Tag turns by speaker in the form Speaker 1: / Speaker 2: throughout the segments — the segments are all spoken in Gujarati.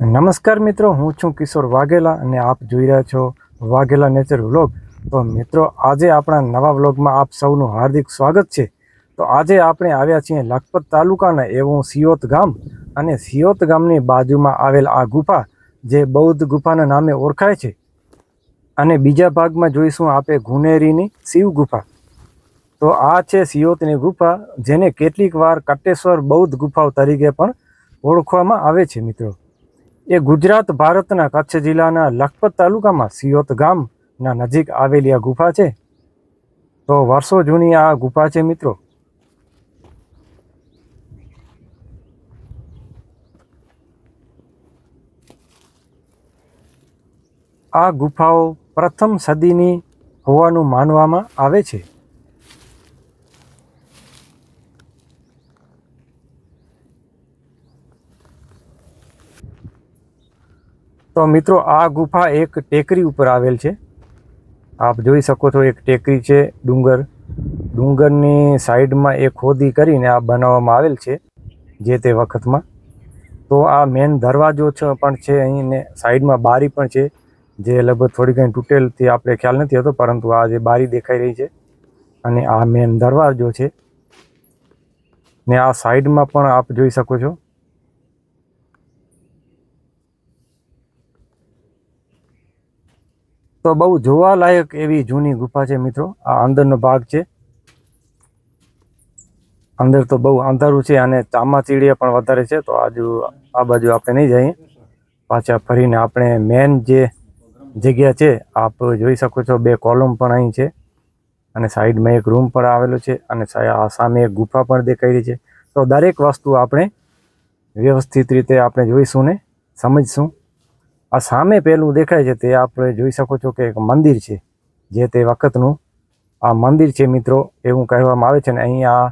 Speaker 1: નમસ્કાર મિત્રો, હું છું કિશોર વાઘેલા અને આપ જોઈ રહ્યા છો વાઘેલા નેચર વ્લોગ. તો મિત્રો, આજે આપણા નવા વ્લોગમાં આપ સૌનું હાર્દિક સ્વાગત છે. તો આજે આપણે આવ્યા છીએ લખપત તાલુકાના એવું સિયોત ગામ અને સિયોત ગામની બાજુમાં આવેલ આ ગુફા, જે બૌદ્ધ ગુફાના નામે ઓળખાય છે. અને બીજા ભાગમાં જોઈશું આપે ગુનેરીની શિવ ગુફા. તો આ છે સિયોતની ગુફા, જેને કેટલીક વાર કટેશ્વર બૌદ્ધ ગુફાઓ તરીકે પણ ઓળખવામાં આવે છે મિત્રો. એ ગુજરાત ભારતના કચ્છ જિલ્લાના લખપત તાલુકામાં સિયોત ગામના નજીક આવેલી આ ગુફા છે. તો વર્ષો જૂની આ ગુફા છે મિત્રો. આ ગુફાઓ પ્રથમ સદીની હોવાનું માનવામાં આવે છે. તો મિત્રો, આ ગુફા એક ટેકરી ઉપર આવેલ છે. આપ જોઈ શકો છો, એક ટેકરી છે, ડુંગર. ડુંગરની સાઈડમાં એ ખોદી કરીને આ બનાવવામાં આવેલ છે, જે તે વખતમાં. તો આ મેન દરવાજો છે પણ છે અહીં ને સાઈડમાં બારી પણ છે, જે લગભગ થોડી ઘણી તૂટેલથી આપણે ખ્યાલ નથી હતો, પરંતુ આ જે બારી દેખાઈ રહી છે, અને આ મેન દરવાજો છે. ને આ સાઈડમાં પણ આપ જોઈ શકો છો તો બહુ જોવાલાયક એવી જૂની ગુફા છે મિત્રો. આ અંદરનો ભાગ છે. અંદર તો બહુ અંધારું છે અને ચામાચીડિયા પણ વધારે છે. તો આજુ, આ બાજુ આપણે નહીં જઈએ. પાછા ફરીને આપણે મેન જે જગ્યા છે, આપ જોઈ શકો છો બે કોલમ પણ અહીં છે. અને સાઈડમાં એક રૂમ પણ આવેલો છે અને સામે એક ગુફા પણ દેખાઈ રહી છે. તો દરેક વસ્તુ આપણે વ્યવસ્થિત રીતે આપણે જોઈશું ને સમજશું. આ સામે પેલું દેખાય છે તે આપણે જોઈ શકો છો કે એક મંદિર છે, જે તે વખતનું આ મંદિર છે મિત્રો એવું કહેવામાં આવે છે ને અહીં આ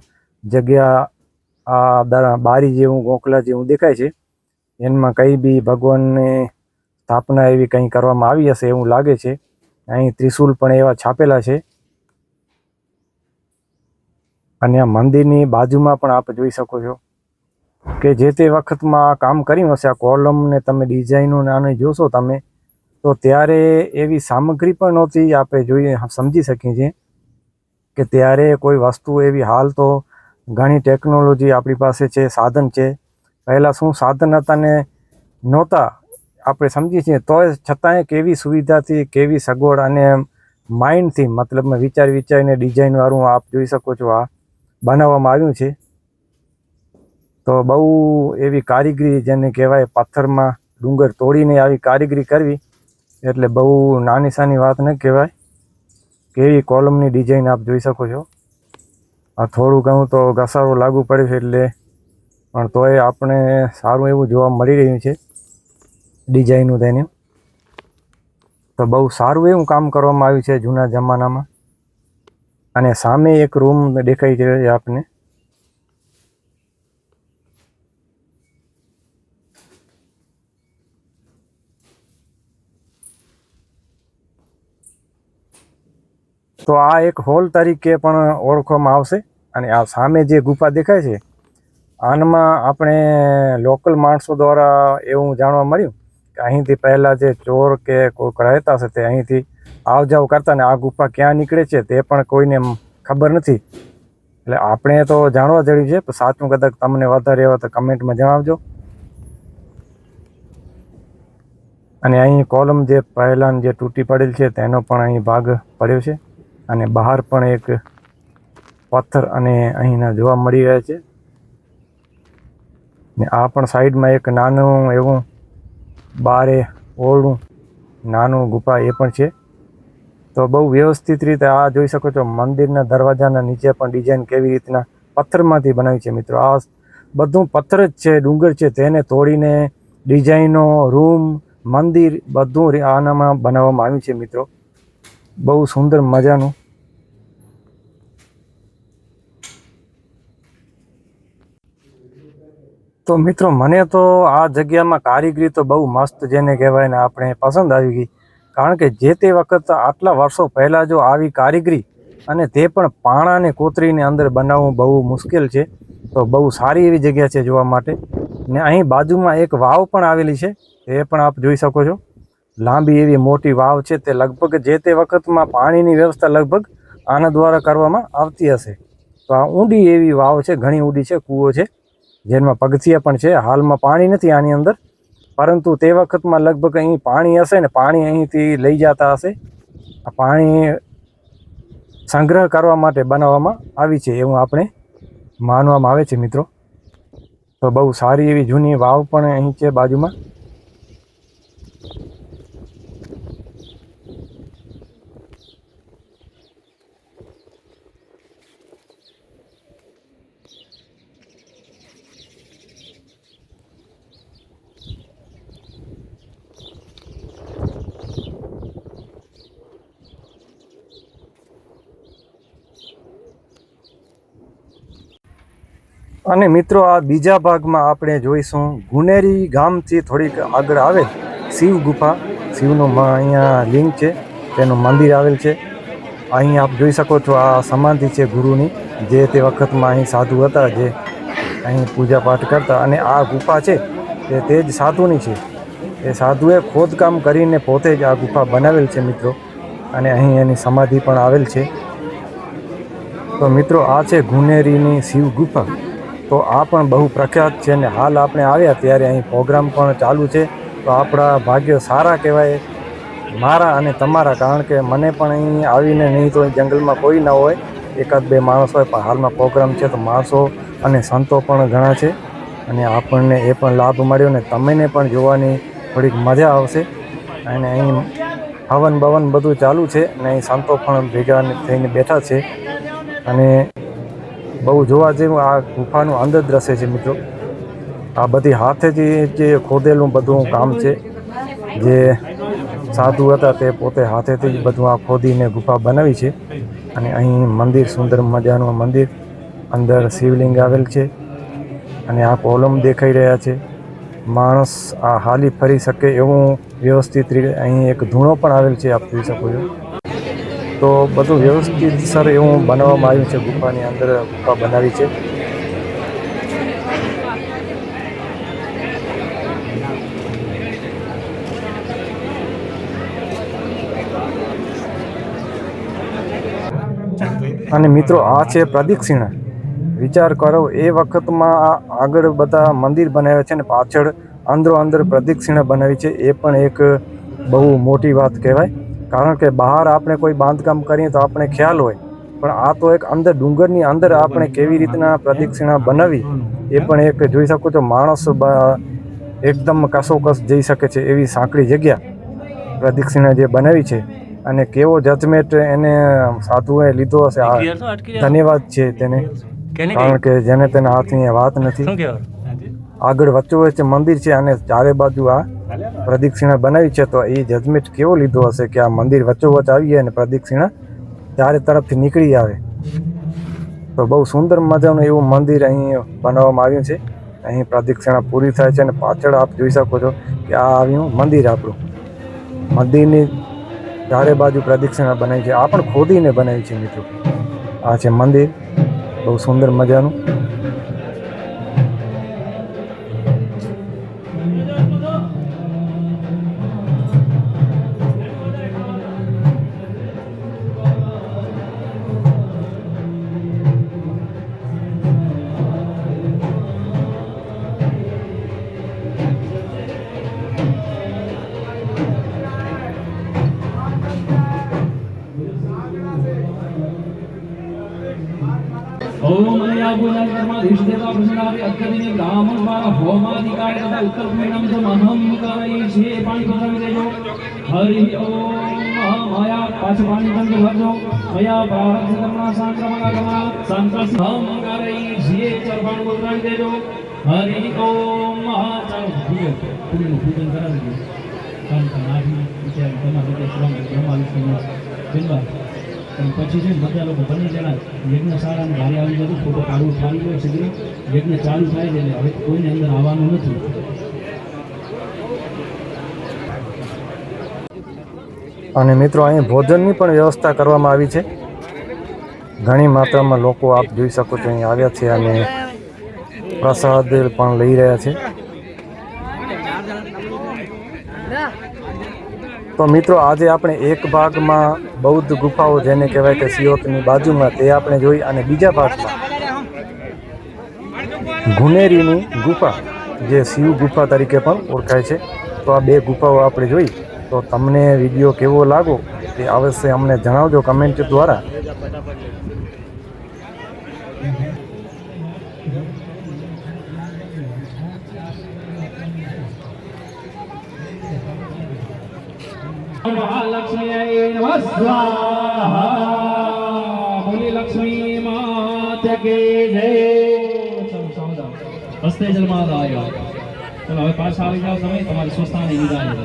Speaker 1: જગ્યા આ બારી જેવું, ગોખલા જેવું દેખાય છે. એમાં કંઈ બી ભગવાનની સ્થાપના એવી કંઈ કરવામાં આવી હશે એવું લાગે છે. અહીં ત્રિશૂલ પણ એવા છાપેલા છે. અને આ મંદિરની બાજુમાં પણ આપ જોઈ શકો છો કે જે તે વખતમાં કામ કર્યું હશે, આ કોલમ ને તમે ડિઝાઇનો ને આને જોશો તમે, તો ત્યારે એવી સામગ્રી પણ નહોતી આપણે જોઈએ સમજી શકીએ છીએ કે ત્યારે કોઈ વસ્તુ એવી હાલ તો ઘણી ટેકનોલોજી આપણી પાસે છે, સાધન છે. પહેલાં શું સાધન હતા ને નહોતા, આપણે સમજીએ છીએ. તોય છતાંય કેવી સુવિધાથી કેવી સગવડ અને માઇન્ડથી મતલબમાં વિચાર વિચારીને ડિઝાઇનવાળું આપ જોઈ શકો છો, આ બનાવવામાં આવ્યું છે. તો બહુ એવી કારીગરી જેને કહેવાય પથ્થરમાં ડુંગર તોડીને આવી કારીગરી કરવી, એટલે બહુ નાની સાની વાત ન કહેવાય. કેવી કોલમની ડિઝાઇન આપ જોઈ શકો છો. આ થોડું ઘણું તો ઘસારો લાગુ પડે છે એટલે, પણ તોય આપણે સારું એવું જોવા મળી રહ્યું છે ડિઝાઇનું તેનું. તો બહુ સારું એવું કામ કરવામાં આવ્યું છે જૂના જમાનામાં. અને સામે એક રૂમ દેખાય છે આપને. તો આ એક હોલ તરીકે પણ ઓળખવામાં આવશે. અને આ સામે જે ગુફા દેખાય છે, આનમાં આપણે લોકલ માણસો દ્વારા એવું જાણવા મળ્યું કે અહીંથી પહેલાં જે ચોર કે કોઈક રહેતા હશે તે અહીંથી આવ જાવ કરતા ને આ ગુફા ક્યાં નીકળે છે તે પણ કોઈને ખબર નથી. એટલે આપણે તો જાણવા જરૂરી છે, પણ સાચું કદાચ તમને વધારે એવા તો કમેન્ટમાં જણાવજો. અને અહીં કોલમ જે પહેલાં જે તૂટી પડેલ છે તેનો પણ અહીં ભાગ પડ્યો છે. અને બહાર પણ એક પથ્થર અને અહીંના જોવા મળી રહ્યા છે. ને આ પણ સાઈડમાં એક નાનું એવું બારે ઓરડું, નાનું ગુફા એ પણ છે. તો બહુ વ્યવસ્થિત રીતે આ જોઈ શકો છો, મંદિરના દરવાજાના નીચે પણ ડિઝાઇન કેવી રીતના પથ્થરમાંથી બનાવી છે મિત્રો. આ બધું પથ્થર જ છે, ડુંગર છે, તેને તોડીને ડિઝાઇનો રૂમ મંદિર બધું આનામાં બનાવવામાં આવ્યું છે મિત્રો. બહુ સુંદર મજાનું. તો મિત્રો, મને તો આ જગ્યામાં કારીગરી તો બહુ મસ્ત જેને કહેવાય ને આપણે પસંદ આવી ગઈ. કારણ કે જે તે વખત આટલા વર્ષો પહેલાં જો આવી કારીગરી અને તે પણ પાણાને કોતરીને અંદર બનાવવું બહુ મુશ્કેલ છે, તો બહુ સારી એવી જગ્યા છે જોવા માટે. ને અહીં બાજુમાં એક વાવ પણ આવેલી છે એ પણ આપ જોઈ શકો છો. લાંબી એવી મોટી વાવ છે તે લગભગ જે તે વખતમાં પાણીની વ્યવસ્થા લગભગ આના દ્વારા કરવામાં આવતી હશે. તો આ ઊંડી એવી વાવ છે, ઘણી ઊંડી છે, કૂવો છે, જેમાં પગથિયા પણ છે. હાલમાં પાણી નથી આની અંદર, પરંતુ તે વખતમાં લગભગ અહીં પાણી હશે ને પાણી અહીંથી લઈ જતા હશે. આ પાણી સંગ્રહ કરવા માટે બનાવવામાં આવી છે એવું આપણે માનવામાં આવે છે મિત્રો. તો બહુ સારી એવી જૂની વાવ પણ અહીં છે બાજુમાં. અને મિત્રો, આ બીજા ભાગમાં આપણે જોઈશું. ગુનેરી ગામથી થોડીક આગળ આવે. શિવ ગુફા. શિવનું અહીંયા લિંગ છે. તેનું મંદિર આવેલ છે. અહીં આપ જોઈ શકો છો આ સમાધિ છે ગુરુની. જે તે વખતમાં અહીં સાધુ હતા, જે અહીં પૂજાપાઠ કરતા. અને આ ગુફા છે, તે તે જ સાધુની છે. એ સાધુએ ખોદકામ કરીને પોતે જ આ ગુફા બનાવેલ છે મિત્રો. અને અહીં એની સમાધિ પણ આવેલ છે. તો મિત્રો, આ છે ગુનેરીની શિવ ગુફા. તો આ પણ બહુ પ્રખ્યાત છે અને હાલ આપણે આવ્યા ત્યારે અહીં પ્રોગ્રામ પણ ચાલુ છે. તો આપણા ભાગ્ય સારા કહેવાય મારા અને તમારા, કારણ કે મને પણ અહીં આવીને નહીં તો જંગલમાં કોઈ ન હોય. એકાદ બે માણસ હોય પણ હાલમાં પ્રોગ્રામ છે તો માણસો અને સંતો પણ ઘણા છે. અને આપણને એ પણ લાભ મળ્યો ને તમને પણ જોવાની થોડીક મજા આવશે. અને અહીં હવન બવન બધું ચાલુ છે અને અહીં સંતો પણ ભેગા થઈને બેઠા છે. અને બહુ જોવા જેવું આ ગુફાનું અંદર દ્રશ્ય છે મિત્રો. આ બધી હાથેથી જે ખોદેલું બધું કામ છે, જે સાધુ હતા તે પોતે હાથેથી જ બધું આ ખોદીને ગુફા બનાવી છે. અને અહીં મંદિર, સુંદર મજાનું મંદિર, અંદર શિવલિંગ આવેલ છે. અને આ કોલમ દેખાઈ રહ્યા છે. માણસ આ હાલી ફરી શકે એવું વ્યવસ્થિત રીતે અહીં એક ધૂણો પણ આવેલ છે, આપ જોઈ શકો છો. તો બધું વ્યવસ્થિત સર એવું બનાવવામાં આવ્યું છે, ગુફાની અંદર ગુફા બનાવી છે. અને મિત્રો, આ છે પ્રદક્ષિણા વિચાર કરો, એ વખતમાં આગળ બધા મંદિર બનાવ્યા છે ને પાછળ અંદરો અંદર પ્રદક્ષિણા બનાવી છે, એ પણ એક બહુ મોટી વાત કહેવાય. કારણ કે બહાર આપણે કોઈ બાંધકામ કરીએ તો આપણે ખ્યાલ હોય. પણ આ તો એક અંદર ડુંગરની અંદર આપણે કેવી રીતના પ્રદક્ષિણા બનાવી એ પણ એક જોઈ શકો છો માણસ એકદમ કસોકસ જઈ શકે છે એવી સાંકડી જગ્યા. પ્રદક્ષિણા જે બનાવી છે અને કેવો જજમેન્ટ એને સાધુએ લીધો હશે આ ધન્યવાદ છે તેને. કારણ કે જેને તેના હાથની વાત નથી. આગળ વચ્ચો વચ્ચે મંદિર છે અને ચારે બાજુ આ પ્રદક્ષિણા બનાવી છે, તો એ જજમેન્ટ કેવો લીધો હશે કે આ મંદિર વચ્ચોવચ આવીએ અને પ્રદક્ષિણા ચારે તરફથી નીકળી આવે? તો બહુ સુંદર મજાનું એવું મંદિર અહીં બનાવવામાં આવ્યું છે. અહીં પ્રદક્ષિણા પૂરી થાય છે અને પાછળ આપ જોઈ શકો છો કે આ આવ્યું મંદિર આપણું. મંદિરની ચારે બાજુ પ્રદક્ષિણા બનાવી છે. આ પણ ખોદીને બનાવી છે મિત્રો. આ છે મંદિર. બહુ સુંદર મજાનું.
Speaker 2: હરિ ઓમ મયા પાછ પાણી બંધ ભરજો મયા પ્રારબ્ધ કર્મા સાંક્રમણ કર્મા સંકલ્પ હમ કરે છે ચરપાણ પધરાવી દેજો હરિ ઓમ મહા ચાલો ભૂલ પૂરીનું પૂજન કરાવી દો કારણ કે નાભી વિચાર તમારા રીતે શ્રમ બ્રહ્મા વિષ્ણુ જન્મા પછી છે બધા લોકો બની જણા યજ્ઞશાળામાં ભારે આવી જતું, ફોટો કાઢવો ચાલુ હોય સીધું યજ્ઞ ચાલુ થાય છે હવે કોઈને અંદર આવવાનું નથી.
Speaker 1: અને મિત્રો, અહીં ભોજનની પણ વ્યવસ્થા કરવામાં આવી છે. ઘણી માત્રામાં લોકો આપ જોઈ શકો છો, અહીં આવ્યા છે અને પ્રસાદ પણ લઈ રહ્યા છે. તો મિત્રો, આજે આપણે એક ભાગમાં બૌદ્ધ ગુફાઓ જેને કહેવાય કે સિયોતની બાજુમાં તે આપણે જોઈ અને બીજા ભાગમાં ગુનેરીની ગુફા, જે શિવ ગુફા તરીકે પણ ઓળખાય છે. તો આ બે ગુફાઓ આપણે જોઈ. તો તમને વીડિયો કેવો લાગો તે અવશ્ય અમને જણાવજો કમેન્ટ દ્વારા.
Speaker 2: મહાલક્ષ્મી બોલી લક્ષ્મી માતા જય હસ્તે જન્માદાય ચલો હવે પાછા આવી જાઓ તમે તમારી સ્વસ્થાની નિદાન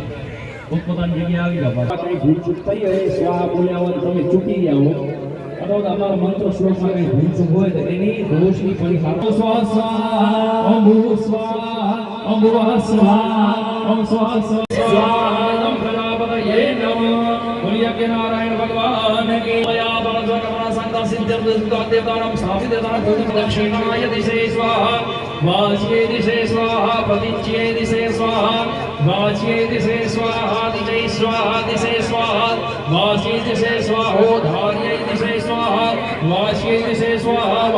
Speaker 2: પોતપોતાની જગ્યાએ આવી પાછા. કઈ ભૂલ ચૂક થઈ હોય સ્વાહ બોલ્યા હોય તમે ચૂકી ગયા હો અથવા તો અમારા મંત્ર શ્લોકમાં કઈ ભૂલ ચૂક હોય તો એની દોષની પરિહાર સ્વાહા સ્વાહ ભૂ સ્વાહા ભુવઃ સ્વાહા સ્વાહ સ્વાહા સ્વાહા પ્રજાપતયે નમઃ. બોલિયા કે નારાયણ ભગવાન કે મયા બળ જગમના સંતા સિદ્ધમ દેવતાનામ સ્થાપિત દેવતાના ભૂત દક્ષિણાય દિશે સ્વાહા. વાચ્યે દિશે સ્વાહા પ્રતિચ્યે દિશે સ્વાહા. વાચ્યે દિશે સ્વાહા દિશે સ્વાહા દિશે સ્વાહા. વાચ્યે દિશે સ્વાહા